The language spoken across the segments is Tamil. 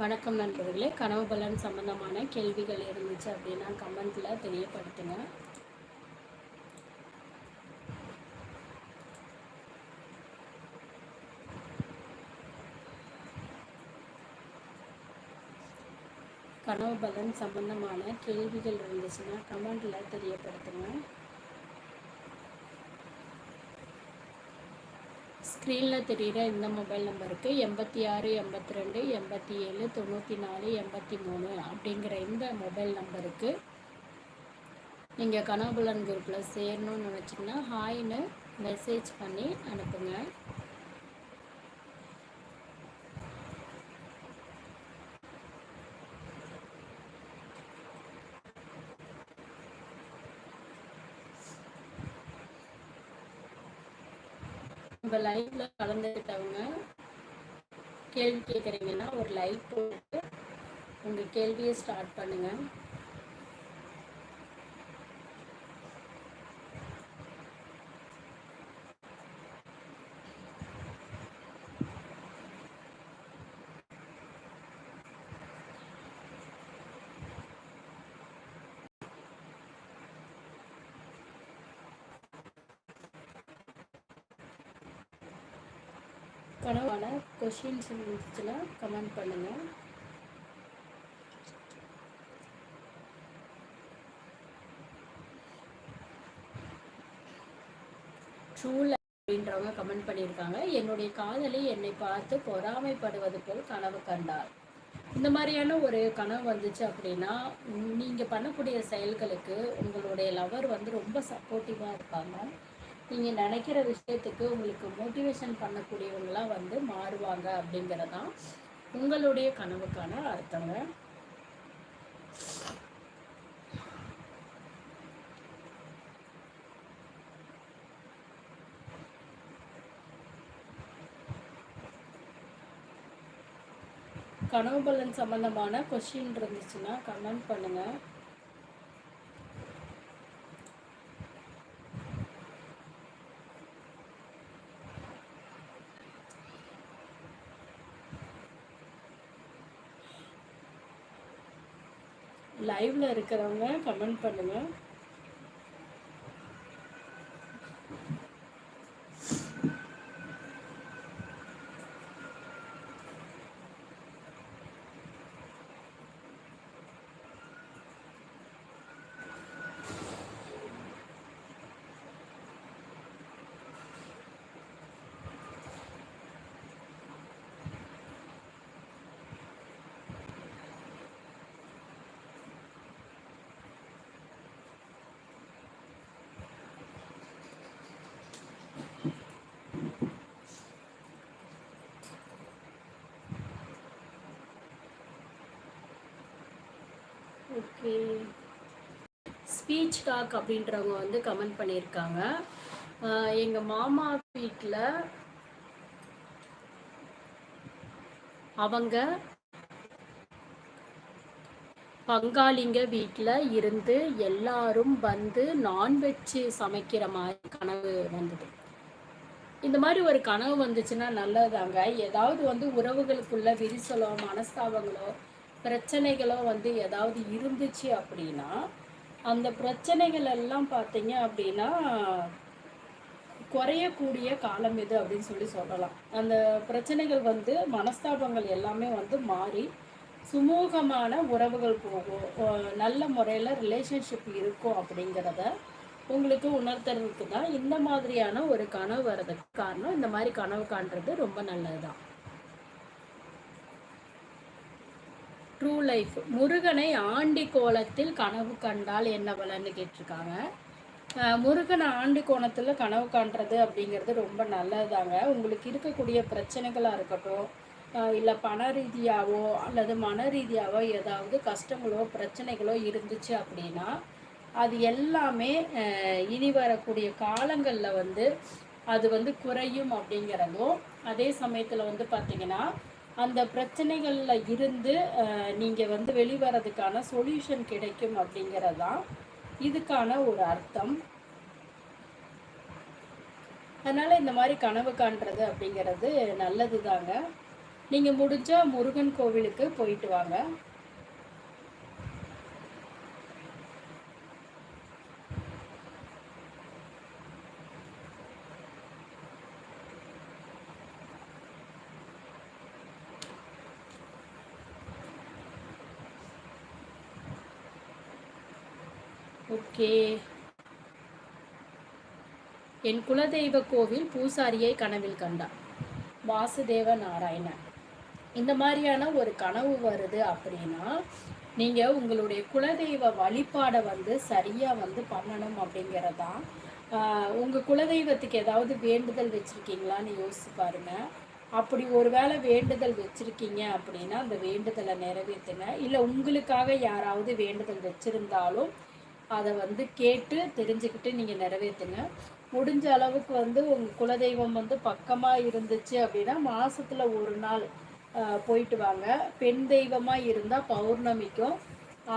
வணக்கம் நண்பர்களே. கனவு பலன் சம்பந்தமான கேள்விகள் இருந்துச்சு அப்படின்னா கமெண்ட்ல தெரியப்படுத்துங்க. கனவு பலன் சம்பந்தமான கேள்விகள் இருந்துச்சுன்னா கமெண்ட்ல தெரியப்படுத்துங்க. ஸ்க்ரீனில் தெரிகிற இந்த மொபைல் நம்பருக்கு எண்பத்தி ஆறு எண்பத்தி ரெண்டு எண்பத்தி ஏழு தொண்ணூற்றி நாலு எண்பத்தி மூணு அப்படிங்கிற இந்த மொபைல் நம்பருக்கு நீங்கள் கனவுபுலன் குரூப்பில் சேரணும்னு நினச்சிங்கன்னா ஹாய்னு மெசேஜ் பண்ணி அனுப்புங்க. நம்ம லைவ்ல கலந்துக்கிட்டவங்க கேள்வி கேட்குறீங்கன்னா ஒரு லைவ் போட்டு உங்கள் கேள்வியை ஸ்டார்ட் பண்ணுங்க. கொஷின்ஸ் இருந்துச்சுன்னா கமெண்ட் பண்ணுங்கள் ட்ரூல அப்படின்றவங்க கமெண்ட் பண்ணியிருக்காங்க. என்னுடைய காதலி என்னை பார்த்து பொறாமைப்படுவது போல் கனவு கண்டார். இந்த மாதிரியான ஒரு கனவு வந்துச்சு அப்படின்னா நீங்கள் பண்ணக்கூடிய செயல்களுக்கு உங்களுடைய லவர் வந்து ரொம்ப சப்போர்ட்டிவாக இருப்பாங்க. நீங்கள் நினைக்கிற விஷயத்துக்கு உங்களுக்கு மோட்டிவேஷன் பண்ணக்கூடியவங்களாம் வந்து மாறுவாங்க அப்படிங்கிறதான் உங்களுடைய கனவுக்கான அர்த்தங்க. கனவு பலன் சம்பந்தமான கொஷின் இருந்துச்சுன்னா கமெண்ட் பண்ணுங்கள் லைவ்ல இருக்கிறவங்க கமெண்ட் பண்ணுங்கள் ஓகே. ஸ்பீச் டாக் அப்படின்றவங்க வந்து கமெண்ட் பண்ணியிருக்காங்க. எங்கள் மாமா வீட்டில் அவங்க பங்காளிங்க வீட்டில் இருந்து எல்லாரும் வந்து நான்வெஜ் சமைக்கிற மாதிரி கனவு வந்தது. இந்த மாதிரி ஒரு கனவு வந்துச்சுன்னா நல்லதாங்க ஏதாவது வந்து உறவுகளுக்குள்ள விரிசலோ மனஸ்தாபங்களோ பிரச்சனைகளோ வந்து ஏதாவது இருந்துச்சு அப்படின்னா அந்த பிரச்சனைகள் எல்லாம் பார்த்தீங்க அப்படின்னா குறையக்கூடிய காலம் இது அப்படின்னு சொல்லி சொல்லலாம். அந்த பிரச்சனைகள் வந்து மனஸ்தாபங்கள் எல்லாமே வந்து மாறி சுமூகமான உறவுகள் போகும். நல்ல முறையில் ரிலேஷன்ஷிப் இருக்கும் அப்படிங்கிறத உங்களுக்கு உணர்த்துறதுக்கு தான் இந்த மாதிரியான ஒரு கனவு வர்றதுக்கு காரணம். இந்த மாதிரி கனவு காண்றது ரொம்ப நல்லது தான் ட்ரூ லைஃப் முருகனை ஆண்டி கோலத்தில் கனவு கண்டால் என்ன பலன்னு கேட்டிருக்காங்க. முருகனை ஆண்டி கோணத்தில் கனவு காண்றது அப்படிங்கிறது ரொம்ப நல்லதுதாங்க. உங்களுக்கு இருக்கக்கூடிய பிரச்சனைகளாக இருக்கட்டும் இல்லை பண ரீதியாகவோ அல்லது மன ரீதியாகவோ ஏதாவது கஷ்டங்களோ பிரச்சனைகளோ இருந்துச்சு அப்படின்னா அது எல்லாமே இனி வரக்கூடிய காலங்களில் வந்து அது வந்து குறையும் அப்படிங்கிறதும் அதே சமயத்தில் வந்து பார்த்திங்கன்னா அந்த பிரச்சனைகளில் இருந்து நீங்கள் வந்து வெளிவரதுக்கான சொல்யூஷன் கிடைக்கும் அப்படிங்கிறதான் இதுக்கான ஒரு அர்த்தம். அதனால் இந்த மாதிரி கனவு காண்றது அப்படிங்கிறது நல்லது தாங்க நீங்கள் முடிஞ்சால் முருகன் கோவிலுக்கு போயிட்டு வாங்க. ஓகே. என் குலதெய்வ கோவில் பூசாரியை கனவில் கண்டார் வாசுதேவ நாராயணன். இந்த மாதிரியான ஒரு கனவு வருது அப்படின்னா நீங்கள் உங்களுடைய குலதெய்வ வழிபாடை வந்து சரியாக வந்து பண்ணணும் அப்படிங்கிறதான் உங்கள் குலதெய்வத்துக்கு ஏதாவது வேண்டுதல் வச்சுருக்கீங்களான்னு யோசிச்சு பாருங்கள் அப்படி ஒரு வேளை வேண்டுதல் வச்சுருக்கீங்க அப்படின்னா அந்த வேண்டுதலை நிறைவேற்றுங்க இல்லை உங்களுக்காக யாராவது வேண்டுதல் வச்சுருந்தாலும் அதை வந்து கேட்டு தெரிஞ்சுக்கிட்டு நீங்கள் நிறைவேற்றுங்க முடிஞ்ச அளவுக்கு வந்து உங்கள் குலதெய்வம் வந்து பக்கமாக இருந்துச்சு அப்படின்னா மாதத்தில் ஒரு நாள் போயிட்டு வாங்க. பெண் தெய்வமாக இருந்தால் பௌர்ணமிக்கும்.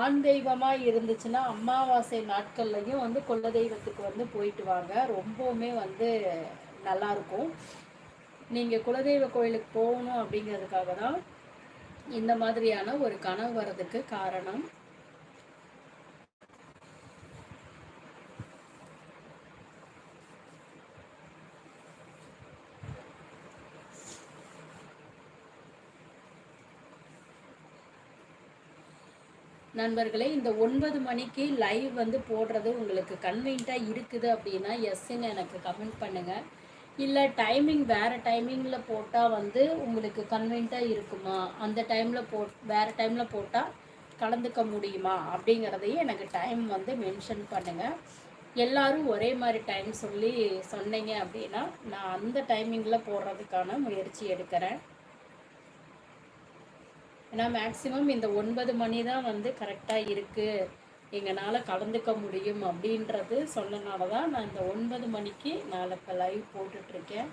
ஆண் தெய்வமாக இருந்துச்சுன்னா அமாவாசை நாட்கள்லையும் வந்து குலதெய்வத்துக்கு வந்து போயிட்டு வாங்க. ரொம்பவுமே வந்து நல்லாயிருக்கும் நீங்கள் குலதெய்வ கோயிலுக்கு போகணும் அப்படிங்கிறதுக்காக தான் இந்த மாதிரியான ஒரு கனவு வர்றதுக்கு காரணம். நண்பர்களே இந்த ஒன்பது மணிக்கு லைவ் வந்து போடுறது உங்களுக்கு கன்வீன்ட்டாக இருக்குது அப்படின்னா எஸ்ன்னு எனக்கு கமெண்ட் பண்ணுங்கள் இல்லை டைமிங் வேறு டைமிங்கில் போட்டால் வந்து உங்களுக்கு கன்வீன்ட்டாக இருக்குமா? அந்த டைமில் போ வேறு டைமில் போட்டால் கலந்துக்க முடியுமா? அப்படிங்கிறதையும் எனக்கு டைம் வந்து மென்ஷன் பண்ணுங்கள் எல்லாரும் ஒரே மாதிரி டைம் சொல்லி சொன்னீங்க அப்படின்னா நான் அந்த டைமிங்கில் போடுறதுக்கான முயற்சி எடுக்கிறேன். ஏன்னா மேக்ஸிமம் இந்த ஒன்பது மணி தான் வந்து கரெக்டாக இருக்குது எங்களால் கலந்துக்க முடியும் அப்படின்றது சொன்னனால தான் நான் இந்த ஒன்பது மணிக்கு நான் இப்போ லைவ் போட்டுட்ருக்கேன்.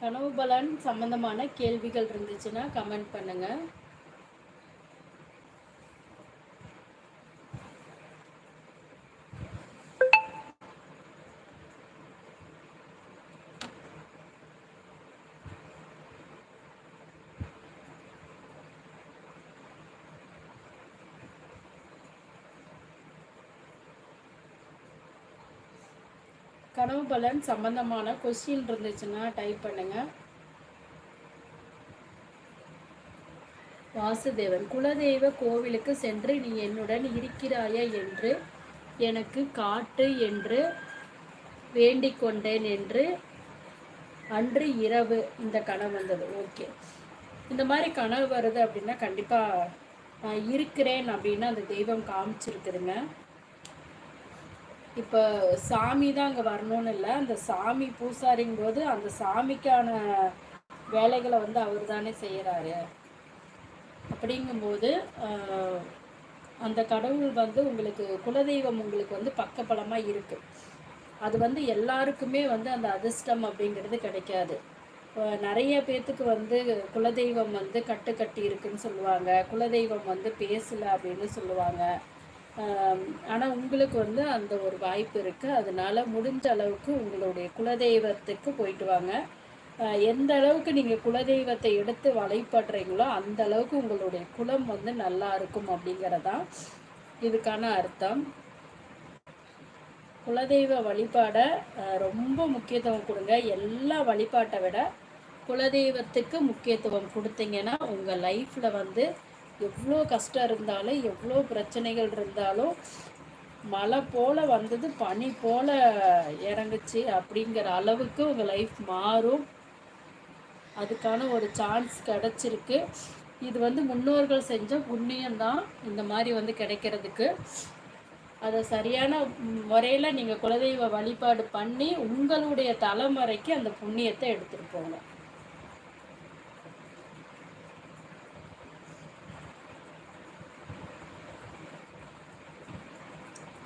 கனவு பலன் சம்மந்தமான கேள்விகள் இருந்துச்சுன்னா கமெண்ட் பண்ணுங்கள் கனவு பலன் சம்பந்தமான கொஸ்டின் இருந்துச்சுன்னா டைப் பண்ணுங்க. வாசுதேவன் குலதெய்வ கோவிலுக்கு சென்று நீ என்னுடன் இருக்கிறாயா என்று எனக்கு காட்டு என்று வேண்டிக் கொண்டேன் என்று அன்று இரவு இந்த கனவு வந்தது. ஓகே இந்த மாதிரி கனவு வருது அப்படின்னா கண்டிப்பாக நான் இருக்கிறேன் அப்படின்னு அந்த தெய்வம் காமிச்சிருக்குதுங்க. இப்போ சாமி தான் அங்கே வரணும்னு இல்லை. அந்த சாமி பூசாரிங்கும் போது அந்த சாமிக்கான வேலைகளை வந்து அவர் தானே செய்கிறாரு அப்படிங்கும்போது அந்த கடவுள் வந்து உங்களுக்கு குலதெய்வம் உங்களுக்கு வந்து பக்கபலமாக இருக்குது அது வந்து எல்லாருக்குமே வந்து அந்த அதிர்ஷ்டம் அப்படிங்கிறது கிடைக்காது. நிறைய பேர்த்துக்கு வந்து குலதெய்வம் வந்து கட்டு கட்டி இருக்குன்னு சொல்லுவாங்க. குலதெய்வம் வந்து பேசலை அப்படின்னு சொல்லுவாங்க. ஆனால் உங்களுக்கு வந்து அந்த ஒரு வாய்ப்பு இருக்குது அதனால் முடிஞ்ச அளவுக்கு உங்களுடைய குலதெய்வத்துக்கு போயிட்டு வாங்க. எந்த அளவுக்கு நீங்கள் குலதெய்வத்தை எடுத்து வழிபடுறீங்களோ அந்த அளவுக்கு உங்களுடைய குலம் வந்து நல்லா இருக்கும் அப்படிங்கிறதான் இதுக்கான அர்த்தம். குலதெய்வ வழிபாடை ரொம்ப முக்கியத்துவம் கொடுங்க. எல்லா வழிபாட்டை விட குலதெய்வத்துக்கு முக்கியத்துவம் கொடுத்தீங்கன்னா உங்கள் லைஃப்பில் வந்து எவ்வளோ கஷ்டம் இருந்தாலும் எவ்வளோ பிரச்சனைகள் இருந்தாலும் மழை போல் வந்தது பனி போல் இறங்குச்சு அப்படிங்கிற அளவுக்கு உங்கள் லைஃப் மாறும். அதுக்கான ஒரு சான்ஸ் கிடச்சிருக்கு. இது வந்து முன்னோர்கள் செஞ்ச புண்ணியம்தான் இந்த மாதிரி வந்து கிடைக்கிறதுக்கு. அதை சரியான முறையில் நீங்கள் குலதெய்வ வழிபாடு பண்ணி உங்களுடைய தலைமுறைக்கு அந்த புண்ணியத்தை எடுத்துகிட்டு போங்க.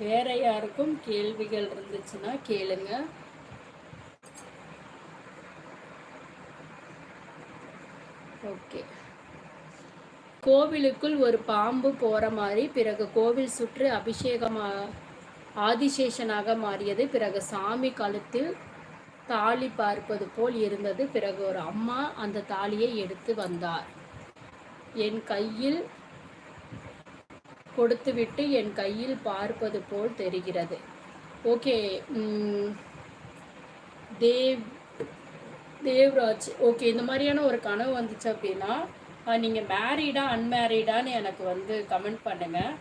வேற யாருக்கும் கேள்விகள் இருந்துச்சுன்னா கேளுங்க. ஓகே. கோவிலுக்குள் ஒரு பாம்பு போற மாதிரி பிறகு கோவில் சுற்று அபிஷேகமா ஆதிசேஷனாக மாறியது. பிறகு சாமி கழுத்தில் தாலி பார்ப்பது போல் இருந்தது. பிறகு ஒரு அம்மா அந்த தாலியை எடுத்து வந்தார். என் கையில் கொடுத்துவிட்டு என் கையில் பார்ப்பது போல் தெரிகிறது. ஓகே தேவ் தேவ்ராஜ் ஓகே இந்த மாதிரியான ஒரு கனவு வந்துச்சு அப்படின்னா நீங்கள் மேரீடா அன்மேரீடான்னு எனக்கு வந்து கமெண்ட் பண்ணுங்கள்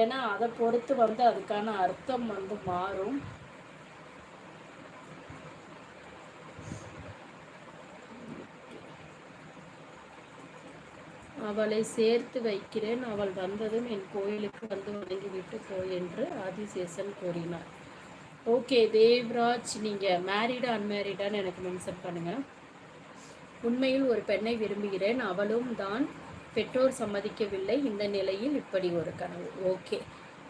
ஏன்னா அதை பொறுத்து வந்து அதுக்கான அர்த்தம் வந்து மாறும். அவளை சேர்த்து வைக்கிறேன். அவள் வந்ததும் என் கோயிலுக்கு வந்து வணங்கிவிட்டு போ என்று ஆதிசேஷன் கூறினார். ஓகே தேவ்ராஜ் நீங்கள் மேரீடா அன்மேரீடான்னு எனக்கு மென்ஷன் பண்ணுங்கள் உண்மையில் ஒரு பெண்ணை விரும்புகிறேன். அவளும் தான் பெற்றோர் சம்மதிக்கவில்லை. இந்த நிலையில் இப்படி ஒரு கனவு. ஓகே.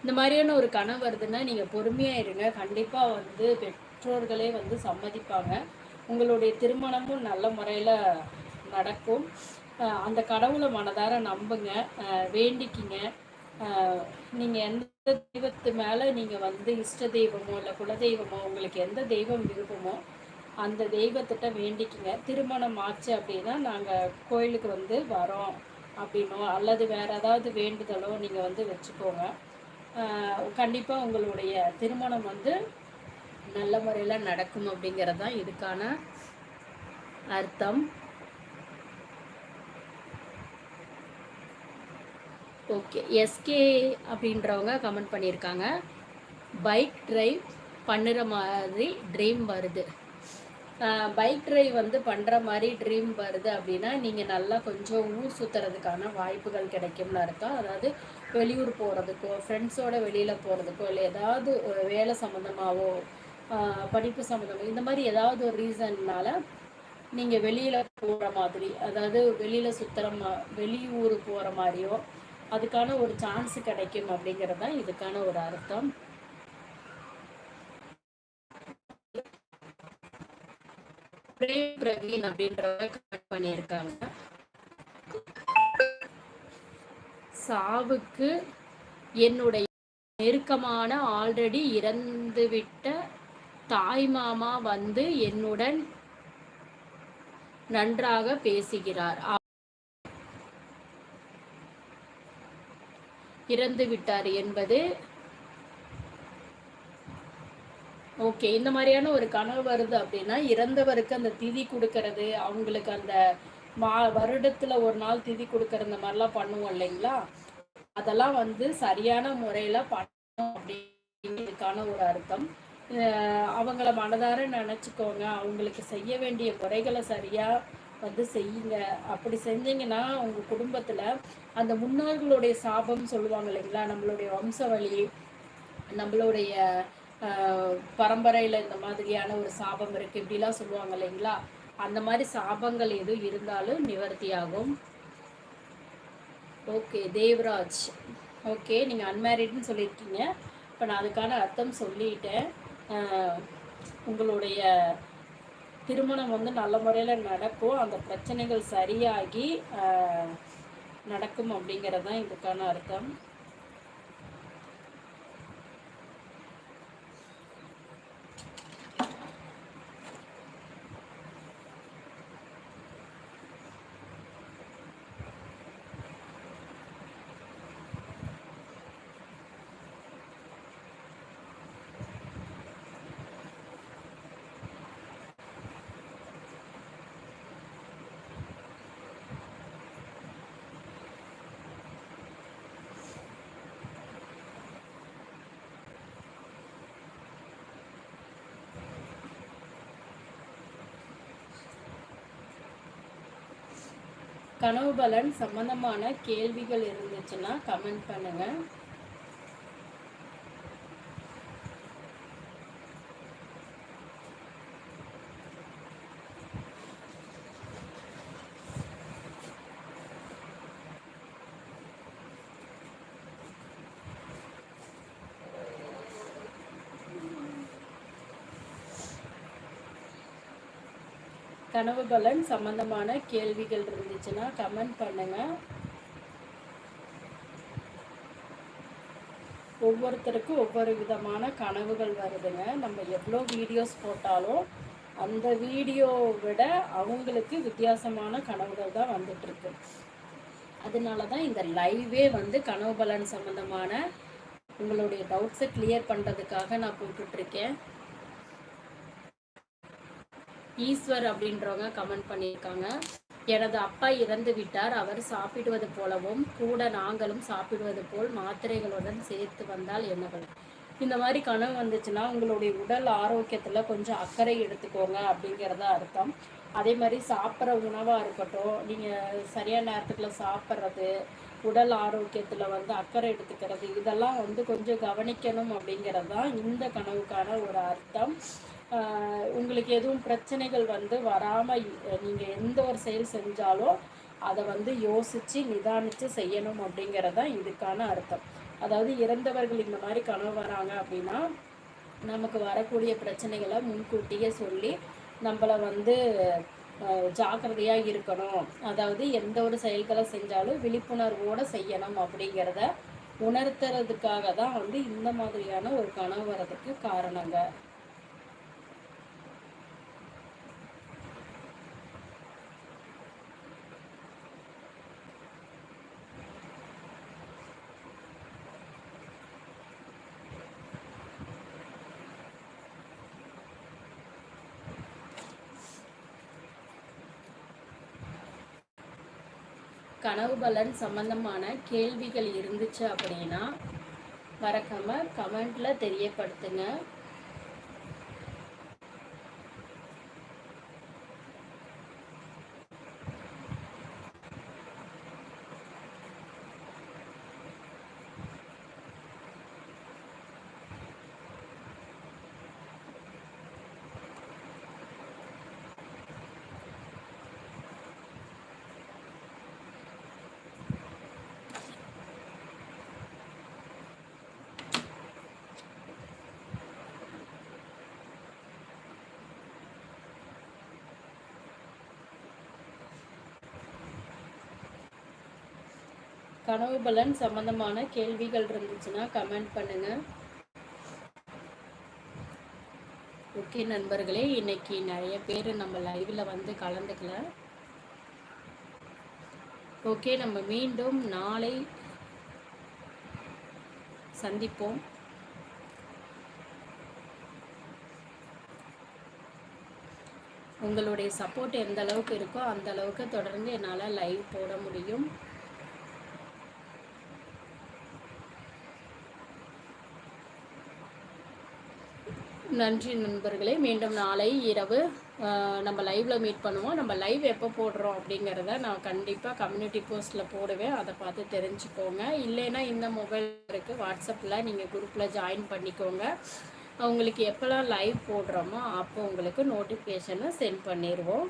இந்த மாதிரியான ஒரு கனவு வருதுன்னா நீங்கள் பொறுமையாக இருங்க. கண்டிப்பாக வந்து பெற்றோர்களே வந்து சம்மதிப்பாங்க. உங்களுடைய திருமணமும் நல்ல முறையில் நடக்கும். அந்த கடவுளை மனதார நம்புங்க. வேண்டிக்கிங்க. நீங்கள் எந்த தெய்வத்து மேலே நீங்கள் வந்து இஷ்ட தெய்வமோ இல்லை குலதெய்வமோ உங்களுக்கு எந்த தெய்வம் விருப்பமோ அந்த தெய்வத்திட்ட வேண்டிக்கிங்க. திருமணம் ஆச்சு அப்படின்னா நாங்கள் கோயிலுக்கு வந்து வரோம் அப்படின்னோ அல்லது வேறு ஏதாவது வேண்டுதலோ நீங்கள் வந்து வச்சுக்கோங்க. கண்டிப்பாக உங்களுடைய திருமணம் வந்து நல்ல முறையில் நடக்கும் அப்படிங்கிறது தான் இதுக்கான அர்த்தம். ஓகே. எஸ்கே அப்படின்றவங்க கமெண்ட் பண்ணியிருக்காங்க. பைக் ட்ரைவ் பண்ணுற மாதிரி ட்ரீம் வருது. பைக் ட்ரைவ் வந்து பண்ணுற மாதிரி ட்ரீம் வருது அப்படின்னா நீங்கள் நல்லா கொஞ்சம் ஊர் சுற்றுறதுக்கான வாய்ப்புகள் கிடைக்கும்னு அர்த்தம். அதாவது வெளியூர் போகிறதுக்கோ ஃப்ரெண்ட்ஸோட வெளியில் போகிறதுக்கோ இல்லை ஏதாவது ஒரு வேலை சம்மந்தமாகவோ படிப்பு சம்மந்தமாக இந்த மாதிரி ஏதாவது ஒரு ரீசன்னால நீங்கள் வெளியில் போகிற மாதிரி அதாவது வெளியில் சுற்றுற மா வெளியூர் போகிற மாதிரியோ அதுக்கான ஒரு சான்ஸ் கிடைக்கும் அப்படிங்கிறது தான் இதுக்கான ஒரு அர்த்தம். பிரேம் பிரவீன் அப்படின்றவங்க கனெக்ட் பண்ணியிருக்காங்க. சாவுக்கு என்னுடைய நெருக்கமான ஆல்ரெடி இறந்துவிட்ட தாய் மாமா வந்து என்னுடன் நன்றாக பேசுகிறார். இறந்து விட்டார் என்பது. ஓகே இந்த மாதிரியான ஒரு கனவு வருது அப்படின்னா இறந்தவருக்கு அந்த திதி கொடுக்கறது அவங்களுக்கு அந்த மா வருடத்துல ஒரு நாள் திதி கொடுக்கற இந்த மாதிரிலாம் பண்ணுவோம் இல்லைங்களா? அதெல்லாம் வந்து சரியான முறையில பண்ணணும் அப்படிங்கிறதுக்கான ஒரு அர்த்தம். அவங்கள மனதார நினச்சிக்கோங்க. அவங்களுக்கு செய்ய வேண்டிய முறைகளை சரியா வந்து செய்யுங்க. அப்படி செஞ்சீங்கன்னா உங்கள் குடும்பத்தில் அந்த முன்னோர்களுடைய சாபம் சொல்லுவாங்க இல்லைங்களா? நம்மளுடைய வம்சவழி நம்மளுடைய பரம்பரையில் இந்த மாதிரியான ஒரு சாபம் இருக்குது இப்படிலாம் சொல்லுவாங்க இல்லைங்களா? அந்த மாதிரி சாபங்கள் எதுவும் இருந்தாலும் நிவர்த்தியாகும். ஓகே தேவராஜ். ஓகே நீங்கள் அன்மேரிட்னு சொல்லியிருக்கீங்க. இப்போ நான் அதுக்கான அர்த்தம் சொல்லிட்டேன். உங்களுடைய திருமணம் வந்து நல்ல முறையில் நடக்கும். அந்த பிரச்சனைகள் சரியாகி நடக்கும் அப்படிங்கிறது தான் இதுக்கான அர்த்தம். கனவு பலன் சம்மந்தமான கேள்விகள் இருந்துச்சுன்னா கமெண்ட் பண்ணுங்கள் கனவு பலன் சம்பந்தமான கேள்விகள் இருந்துச்சுன்னா கமெண்ட் பண்ணுங்க. ஒவ்வொருத்தருக்கும் ஒவ்வொரு விதமான கனவுகள் வருதுங்க. நம்ம எவ்வளோ வீடியோஸ் போட்டாலும் அந்த வீடியோவை விட அவங்களுக்கு வித்தியாசமான கனவுகள் தான் வந்துட்டுருக்கு. அதனால தான் இந்த லைவே வந்து கனவு பலன் சம்மந்தமான உங்களுடைய டவுட்ஸை கிளியர் பண்ணுறதுக்காக நான் போட்டுட்ருக்கேன் ஈஸ்வர் அப்படின்றவங்க கமெண்ட் பண்ணியிருக்காங்க. எனது அப்பா இறந்து விட்டார். அவர் சாப்பிடுவது போலவும் கூட நாங்களும் சாப்பிடுவது போல் மாத்திரைகளுடன் சேர்த்து வந்தால் என்ன இந்த மாதிரி கனவு வந்துச்சுன்னா உங்களுடைய உடல் ஆரோக்கியத்தில் கொஞ்சம் அக்கறை எடுத்துக்கோங்க அப்படிங்கிறத அர்த்தம். அதே மாதிரி சாப்பிட்ற உணவாக இருக்கட்டும் நீங்கள் சரியான நேரத்துக்குள்ள சாப்பிட்றது உடல் ஆரோக்கியத்தில் வந்து அக்கறை எடுத்துக்கிறது இதெல்லாம் வந்து கொஞ்சம் கவனிக்கணும் அப்படிங்கிறது தான் இந்த கனவுக்கான ஒரு அர்த்தம். உங்களுக்கு எதுவும் பிரச்சனைகள் வந்து வராமல் நீங்கள் எந்த ஒரு செயல் செஞ்சாலும் அதை வந்து யோசித்து நிதானித்து செய்யணும் அப்படிங்கிறது தான் இதுக்கான அர்த்தம். அதாவது இறந்தவர்கள் இந்த மாதிரி கனவு வராங்க அப்படின்னா நமக்கு வரக்கூடிய பிரச்சனைகளை முன்கூட்டியே சொல்லி நம்மளை வந்து ஜாக்கிரதையாக இருக்கணும். அதாவது எந்த ஒரு செயல்களை செஞ்சாலும் விழிப்புணர்வோடு செய்யணும் அப்படிங்கிறத உணர்த்துறதுக்காக தான் வந்து இந்த மாதிரியான ஒரு கனவு வரதுக்கு காரணங்க. கனவு பலன் சம்மந்தமான கேள்விகள் இருந்துச்சு அப்படின்னா மறக்காமல் கமெண்ட்டில் தெரியப்படுத்துங்க. கனவு பலன் சம்மந்தமான கேள்விகள் இருந்துச்சுன்னா கமெண்ட் பண்ணுங்கள் ஓகே நண்பர்களே இன்னைக்கு நிறைய பேர் நம்ம லைவில் வந்து கலந்துக்கல. ஓகே நம்ம மீண்டும் நாளை சந்திப்போம். உங்களுடைய சப்போர்ட் எந்த அளவுக்கு இருக்கோ அந்த அளவுக்கு தொடர்ந்து என்னால் லைவ் போட முடியும். நன்றி நண்பர்களே. மீண்டும் நாளை இரவு நம்ம லைவில் மீட் பண்ணுவோம். நம்ம லைவ் எப்போ போடுறோம் அப்படிங்கிறத நான் கண்டிப்பாக கம்யூனிட்டி போஸ்ட்டில் போடுவேன். அதை பார்த்து தெரிஞ்சுக்கோங்க. இல்லைன்னா இந்த மொபைல் இருக்குது வாட்ஸ்அப்பில் நீங்கள் குரூப்பில் ஜாயின் பண்ணிக்கோங்க. உங்களுக்கு எப்போல்லாம் லைவ் போடுறோமோ அப்போ உங்களுக்கு நோட்டிஃபிகேஷனை சென்ட் பண்ணிடுவோம்